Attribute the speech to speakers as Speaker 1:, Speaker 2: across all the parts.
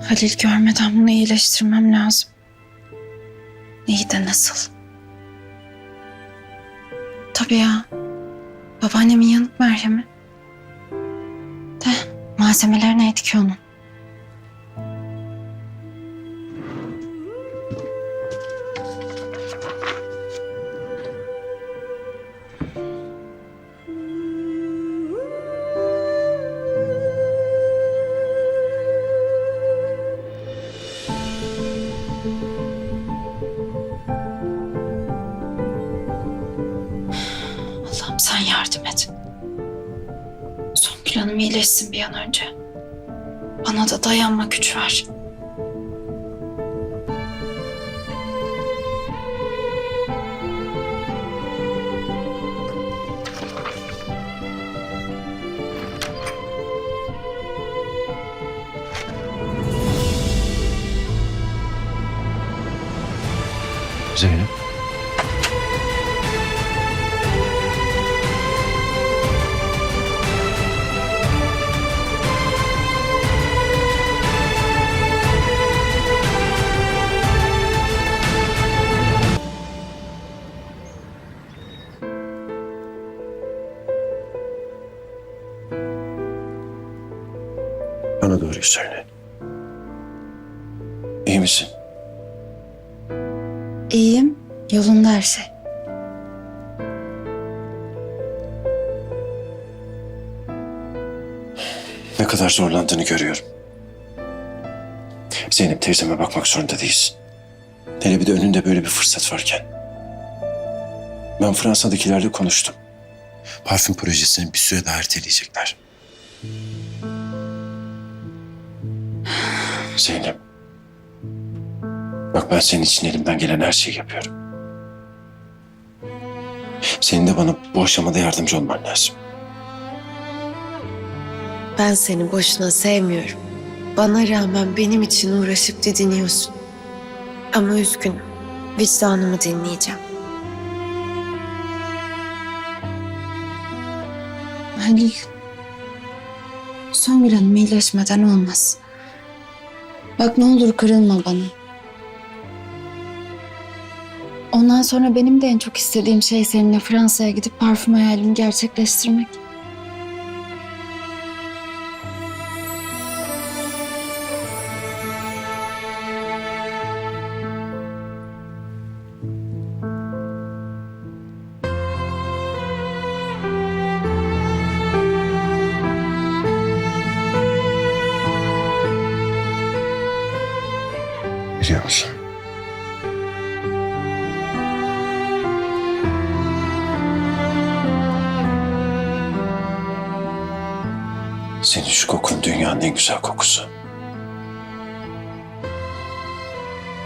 Speaker 1: Halil görmeden bunu iyileştirmem lazım. İyi de nasıl? Tabii ya. Babaannemin yanık merhemi. De malzemeleri neydi ki onun? Allah'ım sen yardım et. Songül Hanım iyileşsin bir an önce. Bana da dayanma güç ver.
Speaker 2: Zeynep. Doğruyu söyle. İyi misin?
Speaker 1: İyiyim. Yolunda her şey.
Speaker 2: Ne kadar zorlandığını görüyorum. Zeynep teyzeme bakmak zorunda değilsin. Hele bir de önünde böyle bir fırsat varken. Ben Fransa'dakilerle konuştum. Parfüm projesini bir süre daha erteleyecekler. Zeynep. Bak ben senin için elimden gelen her şeyi yapıyorum. Senin de bana bu aşamada yardımcı olman lazım.
Speaker 3: Ben seni boşuna sevmiyorum. Bana rağmen benim için uğraşıp didiniyorsun. Ama üzgünüm. Vicdanımı dinleyeceğim.
Speaker 1: Halil. Songül Hanım iyileşmeden olmaz. Bak ne olur kırılma bana. Ondan sonra benim de en çok istediğim şey seninle Fransa'ya gidip parfüm hayalimi gerçekleştirmek.
Speaker 2: Biliyor musun? Senin şu kokun dünyanın en güzel kokusu.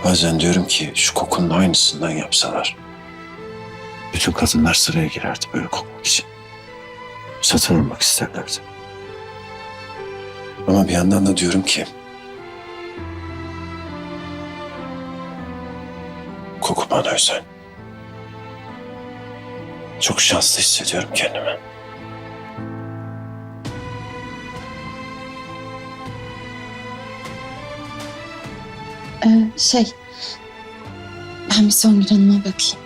Speaker 2: Bazen diyorum ki şu kokunun aynısından yapsalar. Bütün kadınlar sıraya girerdi böyle kokmak için. Satın almak isterlerdi. Ama bir yandan da diyorum ki Koku bana özel. Çok şanslı hissediyorum kendimi.
Speaker 1: Ee, şey, ben bir Songül Hanım'a bakayım.